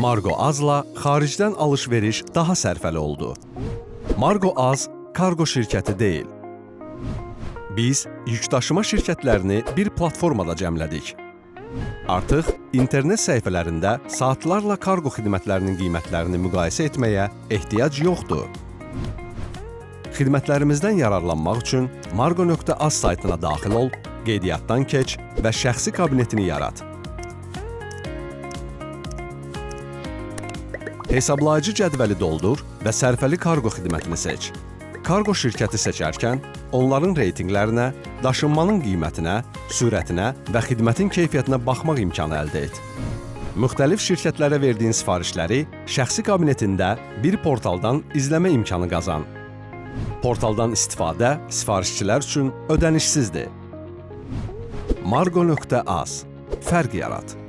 Margo Azla xaricdən alış-veriş daha sərfəli oldu. Margo Az kargo şirkəti deyil. Biz yükdaşıma şirkətlərini bir platformada cəmlədik. Artıq internet səhifələrində saatlarla kargo xidmətlərinin qiymətlərini müqayisə etməyə ehtiyac yoxdur. Xidmətlərimizdən yararlanmaq üçün margo.az saytına daxil ol, qeydiyyatdan keç və şəxsi kabinetini yarat. Hesablayıcı cədvəli doldur və sərfəli kargo xidmətini seç. Kargo şirkəti seçərkən onların reytinqlərinə, daşınmanın qiymətinə, sürətinə və xidmətin keyfiyyətinə baxmaq imkanı əldə et. Müxtəlif şirkətlərə verdiyin sifarişləri şəxsi kabinetində bir portaldan izləmə imkanı qazan. Portaldan istifadə sifarişçilər üçün ödənişsizdir. Margo.az Fərq yarat.